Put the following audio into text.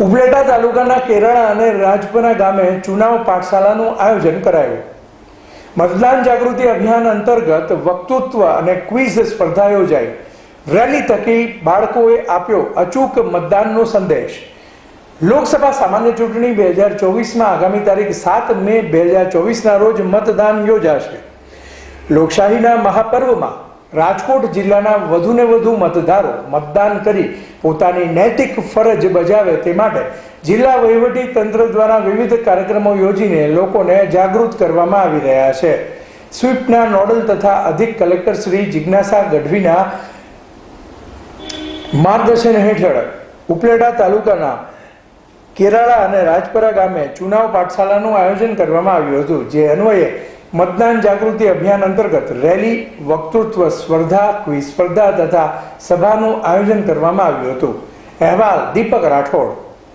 ઉપલેટા તાલુકાના કેરળા અને રાજપરા ગામે ચુનાવ પાઠશાળાનું આયોજન કરાયું. મતદાન જાગૃતિ અભિયાન અંતર્ગત વક્તૃત્વ અને ક્વિઝ સ્પર્ધા યોજાઈ. રેલી થકી બાળકોએ આપ્યો અચૂક મતદાનનો સંદેશ. લોકસભા સામાન્ય ચૂંટણી બે હજાર ચોવીસમાં આગામી તારીખ સાત મે બે હજાર ચોવીસના રોજ મતદાન યોજાશે. લોકશાહીના મહાપર્વમાં રાજકોટ જિલ્લાના વધુને વધુ મતદારો મતદાન કરી પોતાની નૈતિક ફરજ બજાવે તે માટે જિલ્લા વહીવટી તંત્ર દ્વારા વિવિધ કાર્યક્રમો યોજીને લોકોને જાગૃત કરવામાં આવી રહ્યા છે. સ્વીપના નોડલ તથા અધિક કલેક્ટર શ્રી જિજ્ઞાસા ગઢવીના માર્ગદર્શન હેઠળ ઉપલેટા તાલુકાના કેરાળા અને રાજપરા ગામે ચુનાવ પાઠશાલાનું આયોજન કરવામાં આવ્યું હતું, જે અન્વયે મતદાન જાગૃતિ અભિયાન અંતર્ગત રેલી, વક્તૃત્વ, સ્પર્ધા, ક્વિઝ સ્પર્ધા તથા સભાનું આયોજન કરવામાં આવ્યું હતું. અહેવાલ દીપક રાઠોડ.